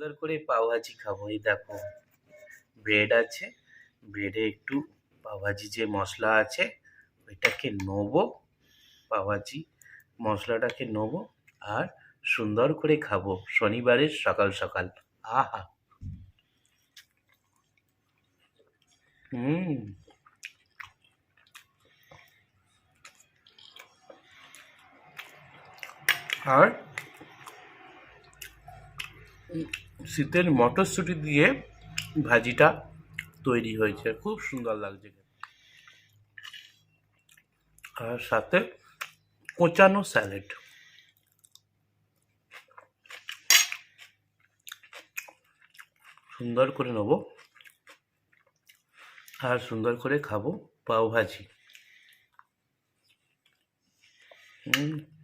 সুন্দর করে পাওভাজি খাব। এই দেখো ব্রেড আছে। ব্রেডে একটু পাওভাজি যে মশলা আছে, ওইটাকে নেব পাওভাজি মশলাটাকে নেব আর সুন্দর করে খাব শনিবারের সকাল সকাল। আহা! হুম। আর শীতের মটরশুঁটি দিয়ে ভাজিটা তৈরি হয়েছে। খুব সুন্দর লাগছে আর সাথে কোচানো স্যালাড। সুন্দর করে নেব। আর সুন্দর করে খাব পাও ভাজি হুম।